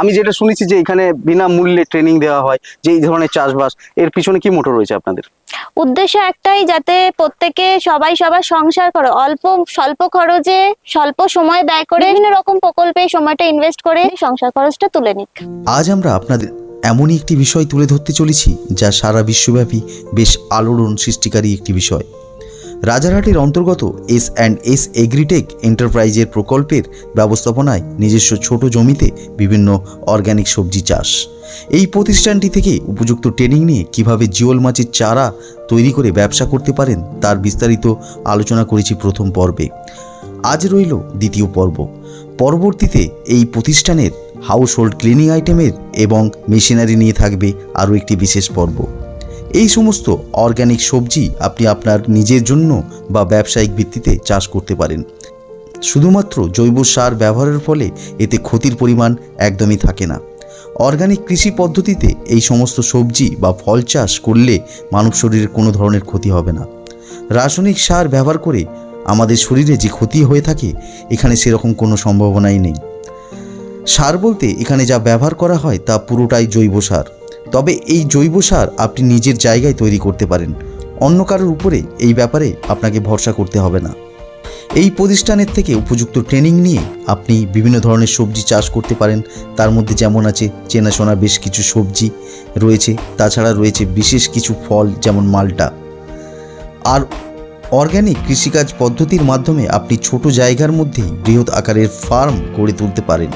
আমি যেটা শুনেছি যে এখানে বিনামূল্যে ট্রেনিং দেওয়া হয় যে এই ধরনের চাষবাস এর পিছনে কি মোটর রয়েছে আপনাদের? উদ্দেশ্য একটাই যাতে প্রত্যেকে সবাই সবার সংসার করে অল্প স্বল্প খরচে স্বল্প সময় ব্যয় করে বিভিন্ন রকম প্রকল্পে সময়টা ইনভেস্ট করে সংসার খরচটা তুলে নিক। আজ আমরা আপনাদের এমনই একটি বিষয় তুলে ধরতে চলেছি যা সারা বিশ্বব্যাপী বেশ আলোড়ন সৃষ্টিকারী একটি বিষয়। রাজারহাটের অন্তর্গত এস অ্যান্ড এস এগ্রিটেক এন্টারপ্রাইজের প্রকল্পের ব্যবস্থাপনায় নিজস্ব ছোট জমিতে বিভিন্ন অর্গ্যানিক সবজি চাষ। এই প্রতিষ্ঠানটি থেকে উপযুক্ত ট্রেনিং নিয়ে কীভাবে জিওল মাছের চারা তৈরি করে ব্যবসা করতে পারেন, তার বিস্তারিত আলোচনা করেছি প্রথম পর্বে। আজ রইল দ্বিতীয় পর্ব। পরবর্তীতে এই প্রতিষ্ঠানের হাউস হোল্ড ক্লিনিং আইটেমের এবং মেশিনারি নিয়ে থাকবে আরও একটি বিশেষ পর্ব। এই সমস্ত অর্গ্যানিক সবজি আপনি আপনার নিজের জন্য বা ব্যবসায়িক ভিত্তিতে চাষ করতে পারেন। শুধুমাত্র জৈব সার ব্যবহারের ফলে এতে ক্ষতির পরিমাণ একদমই থাকে না। অর্গানিক কৃষি পদ্ধতিতে এই সমস্ত সবজি বা ফল চাষ করলে মানব শরীরের কোনো ধরনের ক্ষতি হবে না। রাসায়নিক সার ব্যবহার করে আমাদের শরীরে যে ক্ষতি হয়ে থাকে, এখানে সেরকম কোনো সম্ভাবনাই নেই। সার বলতে এখানে যা ব্যবহার করা হয় তা পুরোটাই জৈব সার। তবে এই জৈব সার আপনি নিজের জায়গায় তৈরি করতে পারেন। অন্য কারোর উপরে এই ব্যাপারে আপনাকে ভরসা করতে হবে না। এই প্রতিষ্ঠানের থেকে উপযুক্ত ট্রেনিং নিয়ে আপনি বিভিন্ন ধরনের সবজি চাষ করতে পারেন। তার মধ্যে যেমন আছে চেনাশোনা বেশ কিছু সবজি রয়েছে, তাছাড়া রয়েছে বিশেষ কিছু ফল যেমন মালটা। আর অর্গ্যানিক কৃষিকাজ পদ্ধতির মাধ্যমে আপনি ছোট জায়গার মধ্যেই বৃহৎ আকারের ফার্ম গড়ে তুলতে পারেন।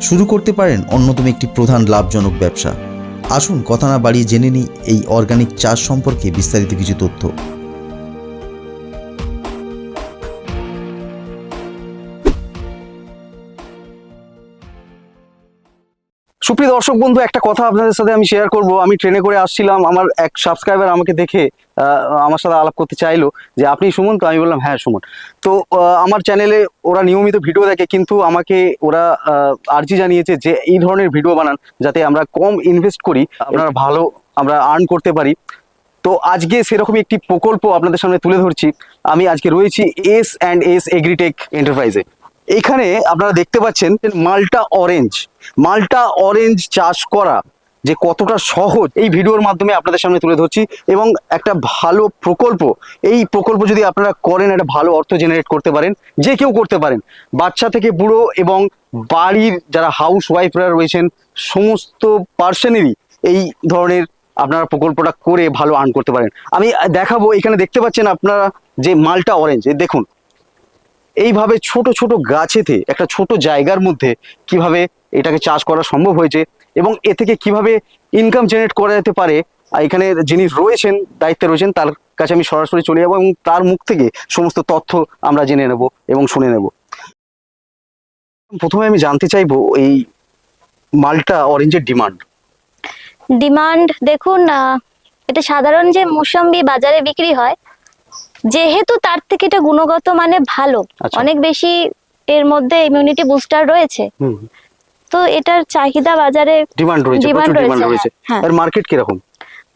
শুরু করতে পারেন অন্যতম একটি প্রধান লাভজনক ব্যবসা। আসুন কথা না বাড়িয়ে জেনে নিই এই অর্গানিক চাষ সম্পর্কে বিস্তারিত কিছু তথ্য। সুপ্রিয় দর্শক বন্ধু, একটা কথা আপনাদের সাথে আমি শেয়ার করব। আমি ট্রেনে করে আসছিলাম, আমার এক সাবস্ক্রাইবার আমাকে দেখে আমার সাথে আলাপ করতে চাইলো যে, আপনি সুমন? তো আমি বললাম হ্যাঁ সুমন। তো আমার চ্যানেলে ওরা নিয়মিত ভিডিও দেখে, কিন্তু আমাকে ওরা আর্জি জানিয়েছে যে, এই ধরনের ভিডিও বানান যাতে আমরা কম ইনভেস্ট করি, আপনারা ভালো আমরা আর্ন করতে পারি। তো, আজকে সেরকমই একটি প্রকল্প আপনাদের সামনে তুলে ধরছি। আমি আজকে রয়েছি এস অ্যান্ড এস এগ্রিটেক এন্টারপ্রাইজে এখানে আপনারা দেখতে পাচ্ছেন মালটা অরেঞ্জ মালটা অরেঞ্জ চাষ করা যে কতটা সহজ, এই ভিডিওর মাধ্যমে আপনাদের সামনে তুলে ধরছি এবং একটা ভালো প্রকল্প, এই প্রকল্প যদি আপনারা করেন, একটা ভালো অর্থ জেনারেট করতে পারেন, যে কেউ করতে পারেন, বাচ্চা থেকে বুড়ো এবং বাড়ির যারা হাউস ওয়াইফরা রয়েছেন, সমস্ত পার্সনেরই এই ধরনের আপনারা প্রকল্পটা করে ভালো আর্ন করতে পারেন। আমি দেখাবো, এখানে দেখতে পাচ্ছেন আপনারা যে মালটা অরেঞ্জ দেখুন এইভাবে ছোট ছোট গাছেতে, একটা ছোট জায়গার মধ্যে কীভাবে এটাকে চাষ করা সম্ভব হয়েছে এবং এ থেকে কীভাবে ইনকাম জেনারেট করা যেতে পারে এখানে যিনি রয়েছেন, দায়িত্বে রয়েছেন, তার কাছে আমি সরাসরি চলে যাব এবং তার মুখ থেকে সমস্ত তথ্য আমরা জেনে নেব এবং শুনে নেব। প্রথমে আমি জানতে চাইব এই মালটা অরেঞ্জের ডিমান্ড। ডিমান্ড দেখুন এটা সাধারণ যে মৌসম্বি বাজারে বিক্রি হয় যেহেতু তার থেকে এটা গুণগত মানে ভালো আচ্ছা। অনেক বেশি এর মধ্যে ইমিউনিটি বুস্টার রয়েছে। তো এটার চাহিদা বাজারে ডিমান্ড রয়েছে ডিমান্ড রয়েছে। এর মার্কেট কীরকম?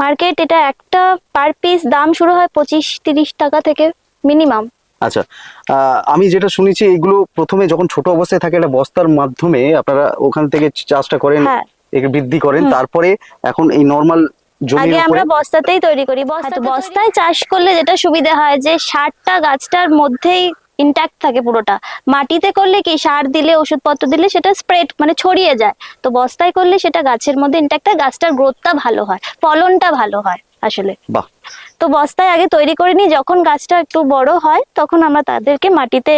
মার্কেট এটা একটা পার পিস দাম শুরু হয় পঁচিশ তিরিশ টাকা থেকে মিনিমাম আচ্ছা আমি যেটা শুনেছি এগুলো প্রথমে যখন ছোট অবস্থায় থাকে এটা বস্তার মাধ্যমে আপনারা ওখান থেকে চাষটা করেন হ্যাঁ। একে বৃদ্ধি করেন তারপরে এখন এই নর্মাল আগে আমরা বস্তাতেই তৈরি করি। বস্তা বস্তায় চাষ করলে যেটা সুবিধা হয় যে সারটা গাছটার মধ্যেই ইন্ট্যাক্ট থাকে পুরোটা। মাটিতে করলে কি সার দিলে ওষুধপত্র দিলে সেটা স্প্রেড মানে ছড়িয়ে যায়। তো বস্তায় করলে সেটা গাছের মধ্যে ইন্ট্যাক্ট হয় গাছটার গ্রোথটা ভালো হয় ফলনটা ভালো হয় আসলে। তো বস্তায় আগে তৈরি করে নিই যখন গাছটা একটু বড় হয় তখন আমরা তাদেরকে মাটিতে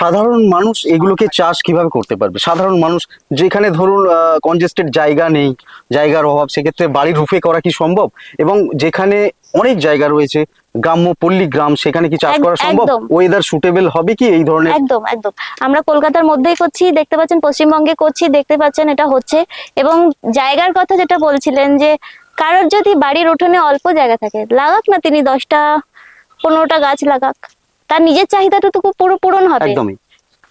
সাধারণ মানুষ এগুলোকে চাষ কীভাবে করতে পারবে? সাধারণ মানুষ যেখানে ধরুন কনজেস্টেড জায়গা নেই জায়গার অভাব সেক্ষেত্রে বাড়ির রুফে করা কি সম্ভব? এবং যেখানে অনেক জায়গা রয়েছে গ্রাম্য পল্লী গ্রাম সেখানে কি চাষ করা সম্ভব? ওয়েদার সুটেবল হবে কি এই ধরনের? একদম একদম। আমরা কলকাতার মধ্যেই করছি দেখতে পাচ্ছেন পশ্চিমবঙ্গে করছি দেখতে পাচ্ছেন এটা হচ্ছে। এবং জায়গার কথা যেটা বলছিলেন যে কারোর যদি বাড়ির উঠোনে অল্প জায়গা থাকে লাগাক না তিনি দশটা পনেরোটা গাছ লাগাক। তার নিজের চাহিদাটুকু পুরো পূরণ হবে। একদমই।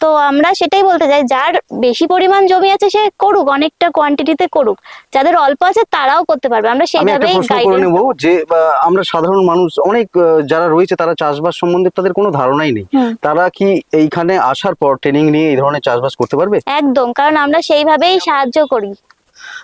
তো আমরা সেটাই বলতে চাই যার বেশি পরিমাণ জমি আছে সে করুক অনেকটা কোয়ান্টিটিতে করুক। যাদের অল্প আছে তারাও করতে পারবে। আমরা আমি সেইভাবেই করে নেব যে আমরা সাধারণ মানুষ অনেক যারা রয়েছে তারা চাষবাস সম্বন্ধে তাদের কোনো ধারণাই নেই। তারা কি এইখানে আসার পর ট্রেনিং নিয়ে এই ধরনের চাষবাস করতে পারবে? একদম কারণ আমরা সেইভাবেই সাহায্য করি।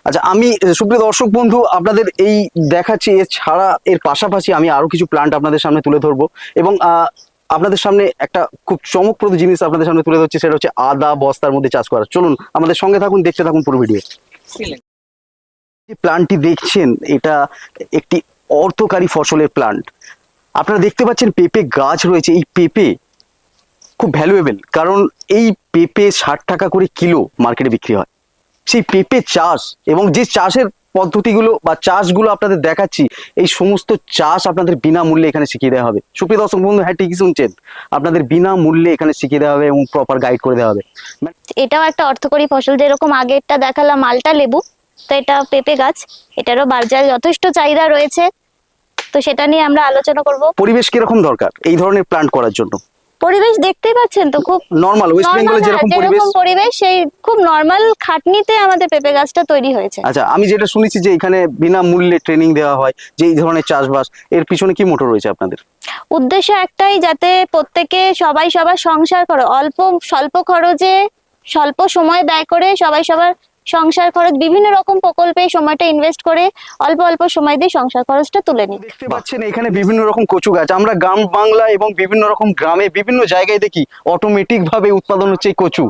আচ্ছা আমি সুপ্রিয় দর্শক বন্ধু আপনাদের এই দেখাচ্ছি এছাড়া এর পাশাপাশি আমি আরও কিছু প্লান্ট আপনাদের সামনে তুলে ধরবো। এবং আহ, আপনাদের সামনে একটা খুব চমকপ্রদ জিনিস আপনাদের সামনে তুলে ধরছি সেটা হচ্ছে আদা বস্তার মধ্যে চাষ করা। চলুন আমাদের সঙ্গে থাকুন দেখতে থাকুন পুরো ভিডিও। যে প্লান্টটি দেখছেন এটা একটি অর্থকারী ফসলের প্লান্ট। আপনারা দেখতে পাচ্ছেন পেঁপে গাছ রয়েছে। এই পেঁপে খুব ভ্যালুয়েবল কারণ এই পেঁপে ষাট টাকা করে কিলো মার্কেটে বিক্রি হয়। সেই পেঁপে চাষ এবং যে চাষের পদ্ধতিগুলো বা চাষগুলো আপনাদের দেখাচ্ছি এই সমস্ত চাষ আপনাদের বিনামূল্যে এখানে শিখিয়ে দেওয়া হবে। সুপ্রিয় দর্শক বন্ধু হ্যাঁ ঠিকই শুনছেন। আপনাদের বিনামূল্যে এখানে শিখিয়ে দেওয়া হবে এবং প্রপার গাইড করে দেওয়া হবে। এটাও একটা অর্থকরী ফসল যেরকম আগেরটা দেখালাম মালটা লেবু তো এটা পেঁপে গাছ এটারও বাজারে যথেষ্ট চাহিদা রয়েছে। তো সেটা নিয়ে আমরা আলোচনা করব। পরিবেশ কীরকম দরকার এই ধরনের প্লান্ট করার জন্য? পরিবেশ দেখতেই পাচ্ছেন তো খুব নর্মাল ওয়েস্ট বেঙ্গলে যেরকম পরিবেশ। পরিবেশ সেই খুব নর্মাল খাটনিতে আমাদের পেঁপে গাছটা তৈরি হয়েছে। আচ্ছা আমি যেটা শুনেছি যে এখানে বিনামূল্যে ট্রেনিং দেওয়া হয় যে এই ধরনের চাষবাস এর পিছনে কি মোটর রয়েছে আপনাদের? উদ্দেশ্য একটাই যাতে প্রত্যেকে সবাই সবার সংসার করে অল্প স্বল্প খরচে স্বল্প সময় ব্যয় করে সবাই সবার সংসার খরচ, বিভিন্ন রকম প্রকল্পে সময়টা ইনভেস্ট করে অল্প অল্প সময় দিয়ে সংসার খরচটা তুলে নিই দেখতে পাচ্ছেন, এখানে বিভিন্ন রকম কচু গাছ। আমরা গ্রাম বাংলা এবং বিভিন্ন রকম গ্রামে বিভিন্ন জায়গায় দেখি অটোমেটিক ভাবে উৎপাদন হচ্ছে কচু।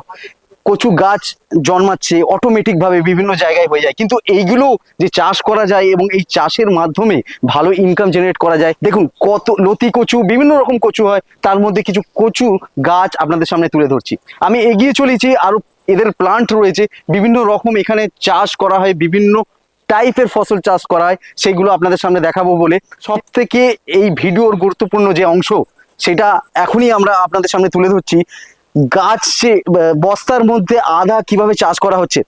কচু গাছ জন্মাচ্ছে অটোমেটিক ভাবে বিভিন্ন জায়গায় হয়ে যায়। কিন্তু এইগুলো যে চাষ করা যায় এবং এই চাষের মাধ্যমে ভালো ইনকাম জেনারেট করা যায়, দেখুন কত লতি কচু, বিভিন্ন রকম কচু হয়, তার মধ্যে কিছু কচু গাছ আপনাদের সামনে তুলে ধরছি। আমি এগিয়ে চলেছি আরও এদের প্লান্ট রয়েছে, বিভিন্ন রকম এখানে চাষ করা হয়, বিভিন্ন টাইপের ফসল চাষ করা হয়, সেগুলো আপনাদের সামনে দেখাবো বলে। সব থেকে এই ভিডিওর গুরুত্বপূর্ণ যে অংশ, সেটা এখনই আমরা আপনাদের সামনে তুলে ধরছি। গাছ বস্তার মধ্যে আদা কীভাবে চাষ করা হচ্ছে?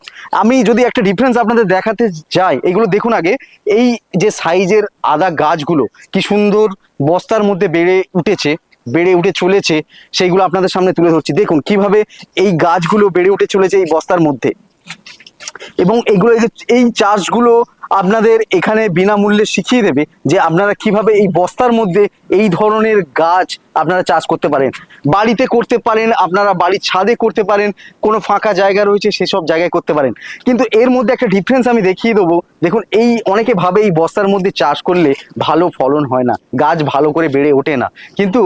আমি যদি একটা ডিফারেন্স আপনাদের দেখাতে যাই, এগুলো দেখুন আগে। এই যে সাইজের আদা গাছগুলো, কি সুন্দর বস্তার মধ্যে বেড়ে উঠেছে। বেড়ে উঠে চলেছে, সেইগুলো আপনাদের সামনে তুলে ধরছি। দেখুন, কীভাবে এই গাছগুলো বেড়ে উঠে চলেছে এই বস্তার মধ্যে। এবং এগুলো এই চাষগুলো আপনাদের এখানে বিনামূল্যে শিখিয়ে দেবে যে আপনারা কীভাবে এই বস্তার মধ্যে এই ধরনের গাছ আপনারা চাষ করতে পারেন। বাড়িতে করতে পারেন আপনারা বাড়ির ছাদে করতে পারেন কোনো ফাঁকা জায়গা রয়েছে সেসব জায়গায় করতে পারেন। কিন্তু এর মধ্যে একটা ডিফারেন্স আমি দেখিয়ে দেবো। দেখুন এই অনেকে ভাবে এই বস্তার মধ্যে চাষ করলে ভালো ফলন হয় না গাছ ভালো করে বেড়ে ওঠে না। কিন্তু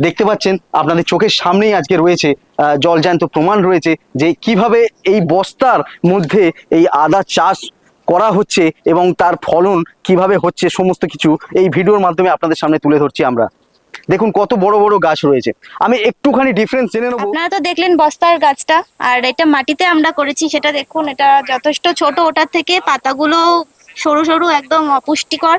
দেখতে পাচ্ছেন আপনাদের চোখের সামনেই আজকে রয়েছে আহ, জলজ্যান্ত প্রমাণ রয়েছে যে কীভাবে এই বস্তার মধ্যে এই আদা চাষ করা হচ্ছে এবং তার ফলন কীভাবে হচ্ছে সমস্ত কিছু এই ভিডিওর মাধ্যমে আপনাদের সামনে তুলে ধরছি আমরা। দেখুন কত বড় বড় গাছ রয়েছে। আমি একটুখানি ডিফারেন্স জেনে নেব। আপনারা তো দেখলেন বস্তার গাছটা, আর এটা মাটিতে আমরা করেছি, সেটা দেখুন, এটা যথেষ্ট ছোট। ওটার থেকে পাতাগুলো সরু সরু, একদম অপুষ্টিকর।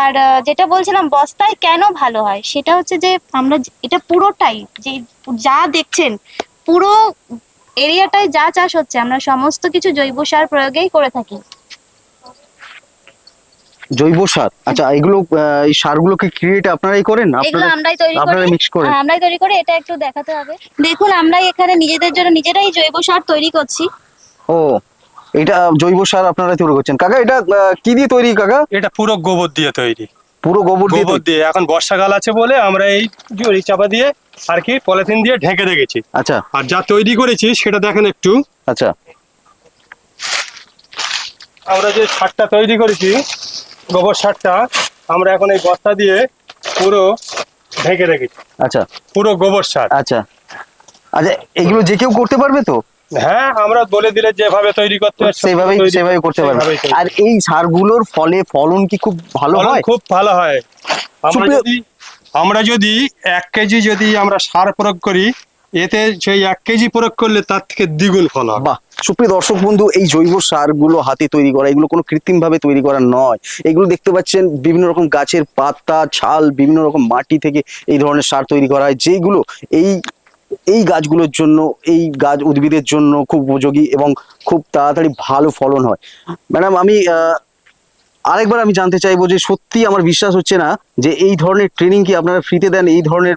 আর যেটা বলছিলাম, বস্তায় কেন ভালো হয়? সেটা হচ্ছে যে আমরা এটা পুরোটাই, যে যা দেখছেন, পুরো এরিয়াটায় যা চাষ হচ্ছে আমরা সমস্ত কিছু জৈব সার প্রয়োগেই করে থাকি। জৈব সার? আচ্ছা এগুলো এই সারগুলোকে ক্রিয়েট আপনারাই করেন? আপনারা আমরাই তৈরি আপনারা মিক্স করেন? হ্যাঁ, আমরাই তৈরি করি এটা একটু দেখাতে হবে। দেখুন আমরাই এখানে নিজেদের জন্য নিজেরাই জৈব সার তৈরি করছি। ও এটা জৈব সার আপনারা তৈরি করছেন। কাকা এটা কি দিয়ে তৈরি কাকা? এটা পুরো গোবর দিয়ে তৈরি। পুরো গোবর দিয়ে গোবর দিয়ে। এখন বর্ষাকাল আছে বলে আমরা এই জরি চাপা দিয়ে আর কি পলিথিন দিয়ে ঢেকে রেখেছি। আচ্ছা। আর যা তৈরি করেছি সেটা দেখেন একটু। আচ্ছা। আমরা যে সারটা তৈরি করেছি গোবর সারটা আমরা এখন এই বস্তা দিয়ে পুরো ঢেকে রেখেছি। আচ্ছা। পুরো গোবর সার। আচ্ছা। আচ্ছা এগুলো যে কেউ করতে পারবে তো? হ্যাঁ আমরা বলে দিলে যেভাবে তৈরি করতে হয় তৈরি- সেভাবে করতে পারবে। আর এই সারগুলোর ফলে ফলন কি খুব ভালো হয়? খুব ভালো হয়। আমরা যদি আমরা যদি এক কেজি যদি আমরা সার প্রয়োগ করি এতে সেই এক কেজি প্রয়োগ করলে তার থেকে দ্বিগুণ ফল হবে। বাহ! সুপ্রিয় দর্শক বন্ধু এই জৈব সারগুলো হাতে তৈরি করা এগুলো কোনো কৃত্রিম ভাবে তৈরি করা নয়। এগুলো দেখতে পাচ্ছেন বিভিন্ন রকম গাছের পাতা ছাল বিভিন্ন রকম মাটি থেকে এই ধরনের সার তৈরি করা হয় যেগুলো এই এই গাছগুলোর জন্য এই গাছ উদ্ভিদের জন্য খুব উপযোগী এবং খুব তাড়াতাড়ি ভালো ফলন হয়। ম্যাডাম আমি আরেকবার আমি জানতে চাইব যে সত্যি আমার বিশ্বাস হচ্ছে না যে এই ধরনের ট্রেনিং কি আপনারা ফ্রিতে দেন? এই ধরনের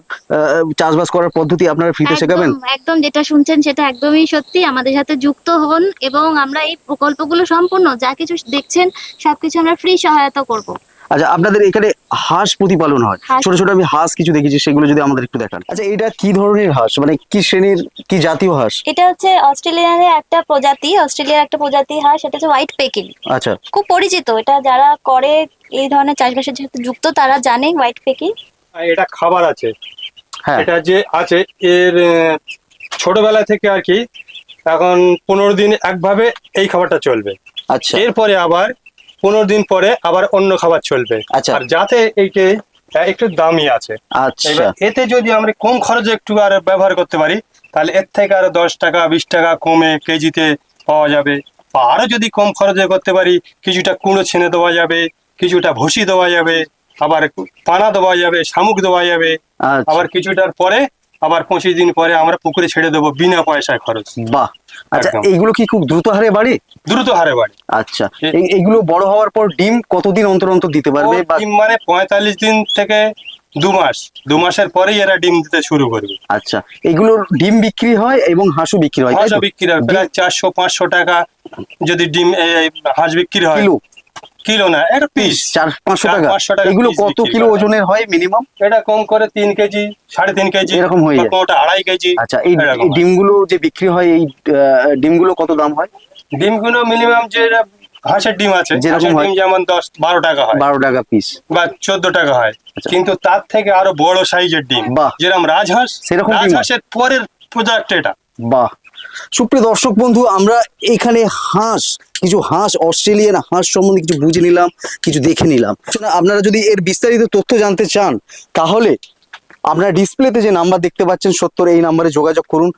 চাষবাস করার পদ্ধতি আপনারা ফ্রিতে শেখাবেন? একদম যেটা শুনছেন সেটা একদমই সত্যি। আমাদের সাথে যুক্ত হন এবং আমরা এই প্রকল্পগুলো সম্পূর্ণ যা কিছু দেখছেন সবকিছু আমরা ফ্রি সহায়তা করব। আচ্ছা আপনাদের এখানে হাঁস প্রতিপালন হয়। ছোট ছোট আমি হাঁস কিছু দেখেছি সেগুলো যদি আমাদের একটু দেখান। আচ্ছা এটা কি ধরনের হাঁস? মানে কি শ্রেণির কি জাতীয় হাঁস? এটা হচ্ছে অস্ট্রেলিয়ার একটা প্রজাতি অস্ট্রেলিয়ার একটা প্রজাতি হাঁস সেটা হচ্ছে হোয়াইট পেকিং আচ্ছা। খুব পরিচিত এটা যারা করে এই ধরনের চাষবাসের সাথে যুক্ত তারা জানে হোয়াইট পেকিং আর এটা খাবার আছে। হ্যাঁ। এটা যে আছে এর ছোটবেলা থেকে আর কি এখন পনেরো দিন একভাবে এই খাবারটা চলবে। আচ্ছা। এরপরে আবার পনেরো দিন পরে আবার অন্য খাবার চলবে। আচ্ছা। আর যাতে এইকে একটু দামি আছে। আচ্ছা। এতে যদি আমরা কম খরচে একটু আর ব্যবহার করতে পারি তাহলে এর থেকে আরও দশ টাকা বিশ টাকা কমে কেজিতে পাওয়া যাবে। বা আরও যদি কম খরচে করতে পারি কিছুটা কুঁড়ো ছেনে দেওয়া যাবে কিছুটা ভুসি দেওয়া যাবে আবার পানা দেওয়া যাবে শামুক দেওয়া যাবে আচ্ছা। আবার কিছুটার পরে আবার পঁচিশ দিন পরে আমরা পুকুরে ছেড়ে দেবো বিনা পয়সায় খরচ। বাহ। আচ্ছা এইগুলো কি খুব দ্রুত হারে বাড়ে? দ্রুত হারে বাড়ে। আচ্ছা এইগুলো বড় হওয়ার পর ডিম কতদিন অন্তর অন্তর দিতে পারবে ডিম মানে পঁয়তাল্লিশ দিন থেকে দু মাস। দু মাসের পরেই এরা ডিম দিতে শুরু করবে। আচ্ছা এগুলোর ডিম বিক্রি হয় এবং হাঁসও বিক্রি হয় হাঁসও বিক্রি হয় প্রায় চারশো পাঁচশো টাকা যদি ডিম হাঁস বিক্রি হয়। কিলো না এটা পিস চার পাঁচশো টাকা। পাঁচশো টাকা এগুলো কত কিলো ওজনের হয় মিনিমাম এটা কম করে তিন কেজি সাড়ে তিন কেজি এরকম হয়ে যায়। ওটা আড়াই কেজি আচ্ছা এই। ডিমগুলো যে বিক্রি হয় এই ডিমগুলো কত দাম হয়? ডিমগুলো মিনিমাম যে হাঁসের ডিম আছে যেরকম ডিম যেমন দশ বারো টাকা হয়। বারো টাকা পিস বা চোদ্দ টাকা হয়। আচ্ছা। কিন্তু তার থেকে আরও বড় সাইজের ডিম। যেরকম রাজহাঁস সেরকম রাজহাঁসের পরের প্রোডাক্ট এটা। বাহ। সুপ্রিয় দর্শক বন্ধু, আমরা এখানে হাঁস, কিছু হাঁস, অস্ট্রেলিয়ান হাঁস সম্বন্ধে কিছু বুঝে নিলাম, কিছু দেখে নিলাম। আপনারা যদি এর বিস্তারিত তথ্য জানতে চান, তাহলে আপনারা ডিসপ্লেতে যে নাম্বার দেখতে পাচ্ছেন, সত্তর এই নাম্বারে যোগাযোগ করুন।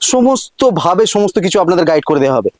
সমস্ত ভাবে সমস্ত কিছু আপনাদের গাইড করে দেওয়া হবে।